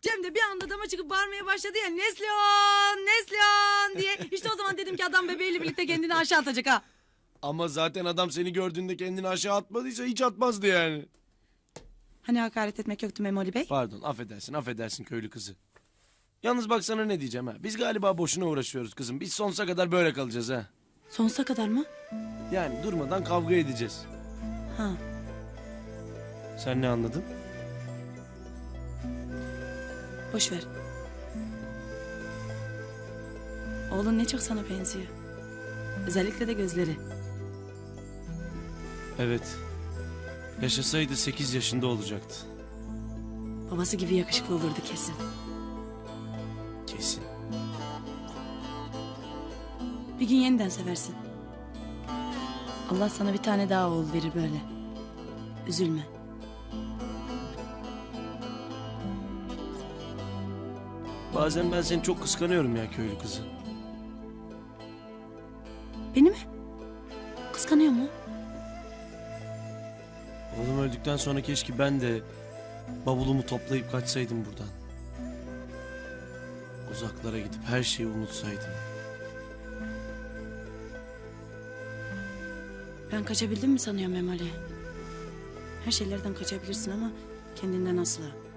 Cem de bir anda dama çıkıp bağırmaya başladı ya Neslihan, Neslihan diye. İşte o zaman dedim ki adam bebeğiyle birlikte kendini aşağı atacak ha. Ama zaten adam seni gördüğünde kendini aşağı atmadıysa hiç atmazdı yani. Hani hakaret etmek yoktu Memoli Bey? Pardon affedersin affedersin köylü kızı. Yalnız bak sana ne diyeceğim ha. Biz galiba boşuna uğraşıyoruz kızım. Biz sonsuza kadar böyle kalacağız ha. Sonsuza kadar mı? Yani durmadan kavga edeceğiz. Ha. Sen ne anladın? Boş ver. Oğlun ne çok sana benziyor. Özellikle de gözleri. Evet. Yaşasaydı 8 yaşında olacaktı. Babası gibi yakışıklı olurdu kesin. Kesin. Bir gün yeniden seversin. Allah sana bir tane daha oğul verir böyle. Üzülme. Bazen ben seni çok kıskanıyorum ya köylü kızı. Beni mi? Kıskanıyor mu? Oğlum öldükten sonra keşke ben de bavulumu toplayıp kaçsaydım buradan. Uzaklara gidip her şeyi unutsaydım. Ben kaçabildim mi sanıyor Memoli? Her şeylerden kaçabilirsin ama kendinden asla.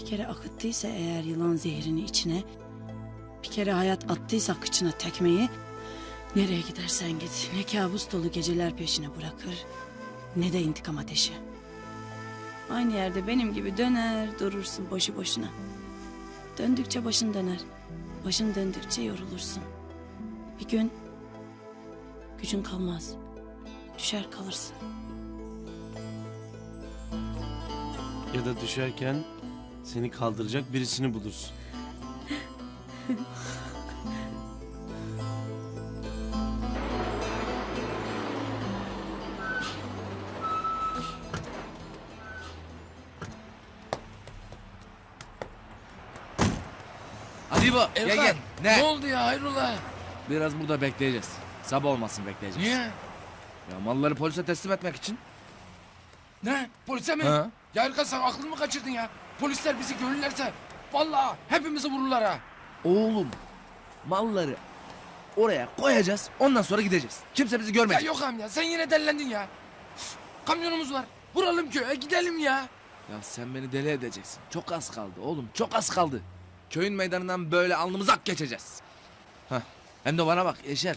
Bir kere akıttıysa eğer yılan zehrini içine, bir kere hayat attıysa kıçına tekmeyi, nereye gidersen git ne kabus dolu geceler peşine bırakır, ne de intikam ateşi. Aynı yerde benim gibi döner durursun boşu boşuna. Döndükçe başın döner, başın döndükçe yorulursun. Bir gün gücün kalmaz, düşer kalırsın. Ya da düşerken seni kaldıracak birisini bulursun. Hadi gel Erkan, gel. Ne? Ne oldu ya hayrola? Biraz burada bekleyeceğiz. Sabah olmasın bekleyeceğiz. Niye? Ya malları polise teslim etmek için. Ne? Polise mi? Ha? Ya Erkan sen aklını mı kaçırdın ya? Polisler bizi görürlerse vallahi hepimizi vururlar ha. Oğlum malları oraya koyacağız ondan sonra gideceğiz. Kimse bizi Ya görmeyecek. yok am ya sen yine dellendin ya. Üf, Kamyonumuz var. Vuralım köye gidelim ya. Ya sen beni deli edeceksin. Çok az kaldı oğlum çok az kaldı. Köyün meydanından böyle alnımız ak geçeceğiz. Heh. Hem de bana bak Yaşar.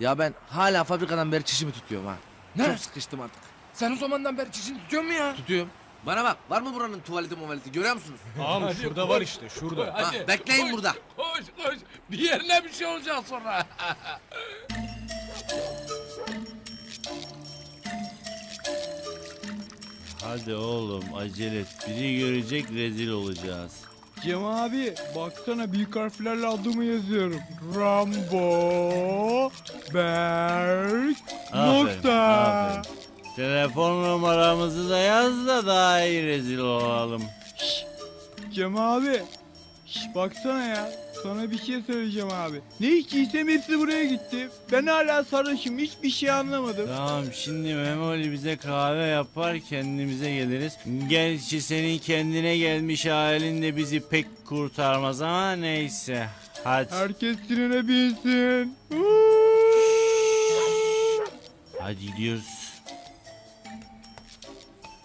Ya ben hala fabrikadan beri çişimi tutuyorum ha. Ne? Çok sıkıştım artık. Sen o zamandan beri çişini tutuyor mu ya? Tutuyorum. Bana bak var mı buranın tuvaleti muvaleti görüyor musunuz? Tamam Hadi şurada koş, var işte şurada. Ha, bekleyin koş, burada. Koş koş. Bir yerine bir şey olacak sonra. Hadi oğlum acele et. Biri görecek rezil olacağız. Cem abi baksana büyük harflerle adımı yazıyorum. Rambo Berk Aferin, nokta. aferin. Telefon numaramızı da yaz da daha iyi rezil olalım. Cem abi şş, baksana ya sana bir şey söyleyeceğim abi. Ne içtiysem hepsi buraya gitti. Ben hala sarhoşum hiçbir şey anlamadım. Tamam şimdi Memoli bize kahve yapar kendimize geliriz. Gerçi senin kendine gelmiş halin de bizi pek kurtarmaz ama neyse. Hadi. Herkes trene binsin. Hadi gidiyoruz.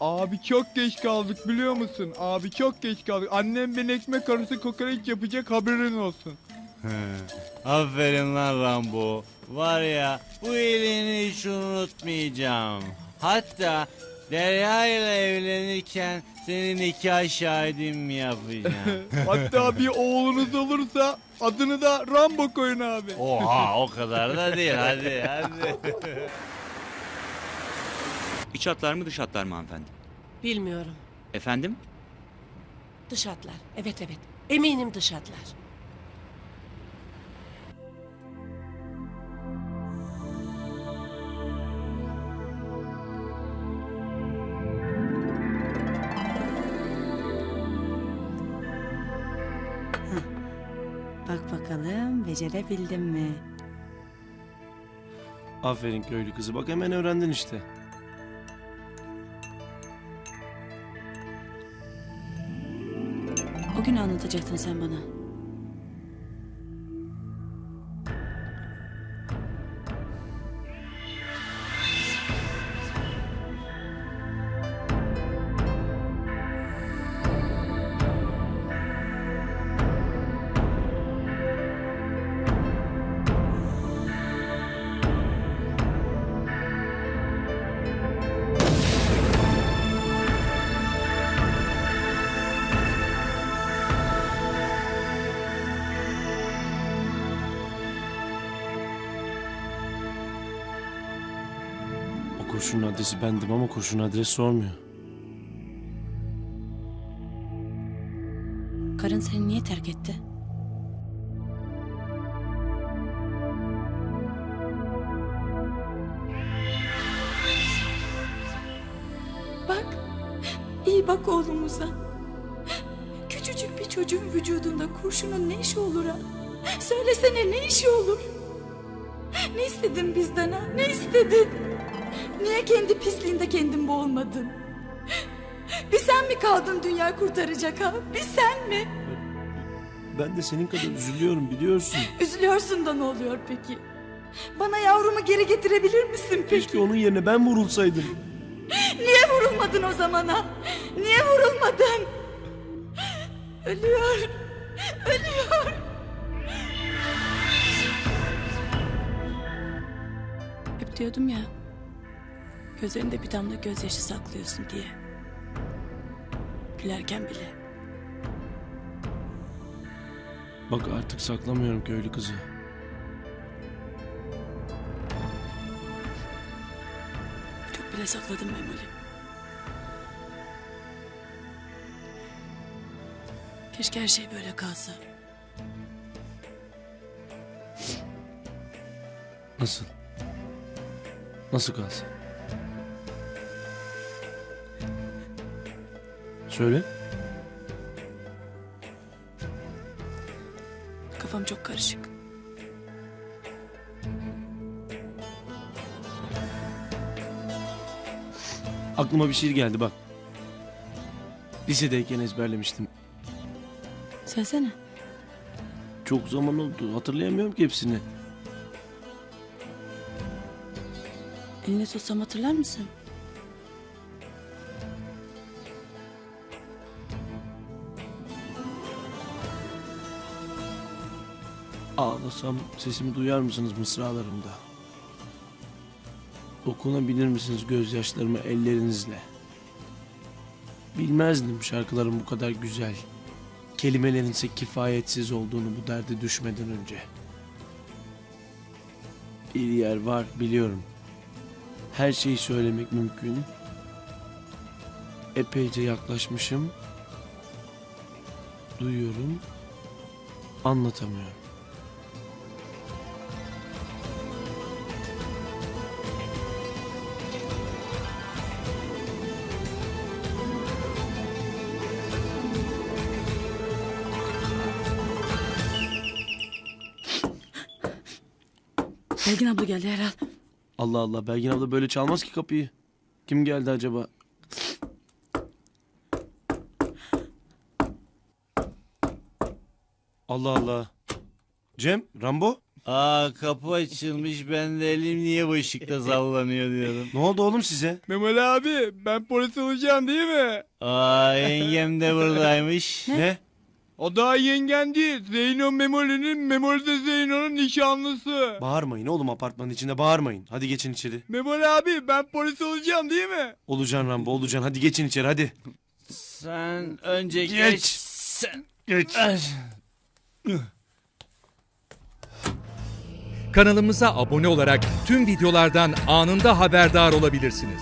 Abi çok geç kaldık biliyor musun? Abi çok geç kaldık. Annem beni ekmek arası kokoreç yapacak haberin olsun. Aferin lan Rambo. Var ya bu iyiliğini hiç unutmayacağım. Hatta Derya ile evlenirken senin nikah şahidim yapacağım. Hatta bir oğlunuz olursa adını da Rambo koyun abi. Oha o kadar da değil hadi hadi. İç hatlar mı dış hatlar mı hanımefendi? Bilmiyorum. Efendim? Dış hatlar. Evet evet. Eminim dış hatlar. Bak bakalım becerebildim mi? Aferin köylü kızı. Bak hemen öğrendin işte. O gün anlatacaktın sen bana. Kurşunun adresi bendim ama kurşun adres sormuyor. Karın seni niye terk etti? Bak, iyi bak oğlumuza. Küçücük bir çocuğun vücudunda kurşunun ne işi olur ha? Söylesene ne işi olur? Ne istedin bizden ha? Ne istedin? Niye kendi pisliğinde kendin boğulmadın? Bir sen mi kaldın dünya kurtaracak ha? Bir sen mi? Ben de senin kadar üzülüyorum biliyorsun. Üzülüyorsun da ne oluyor peki? Bana yavrumu geri getirebilir misin peki? Keşke onun yerine ben vurulsaydım. Niye vurulmadın o zaman ha? Niye vurulmadın? Ölüyor. Ölüyor. Hep diyordum ya. Gözlerinde bir damla gözyaşı saklıyorsun diye. Gülerken bile. Bak artık saklamıyorum köylü kızı. Çok bile sakladım Memoli. Keşke her şey böyle kalsa. Nasıl? Nasıl kalsın? Söyle. Kafam çok karışık. Aklıma bir şiir geldi bak. Lisedeyken ezberlemiştim. Söylesene. Çok zaman oldu. Hatırlayamıyorum ki hepsini. Eline tutsam hatırlar mısın? Ağlasam sesimi duyar mısınız mısralarımda? Dokunabilir misiniz gözyaşlarımı ellerinizle? Bilmezdim şarkıların bu kadar güzel. Kelimelerin ise kifayetsiz olduğunu bu derde düşmeden önce. Bir yer var biliyorum. Her şeyi söylemek mümkün. Epeyce yaklaşmışım. Duyuyorum. Anlatamıyorum. Belgin abla geldi herhal. Allah Allah Belgin abla böyle çalmaz ki kapıyı. Kim geldi acaba? Allah Allah. Cem, Rambo? Aa kapı açılmış ben de elim niye bu ışıkta sallanıyor diyorum. Ne oldu oğlum size? Memoli abi ben polis olacağım değil mi? Aa yengem de buradaymış. Ne? O da yengen değil. Zeyno Memoli'nin Memoli de Zeyno'nun nişanlısı. Bağırmayın oğlum apartmanın içinde bağırmayın. Hadi geçin içeri. Memoli abi ben polis olacağım değil mi? Olacaksın Rambo olacaksın. Hadi geçin içeri hadi. Sen önce geç. Geç. Sen. Geç. Kanalımıza abone olarak tüm videolardan anında haberdar olabilirsiniz.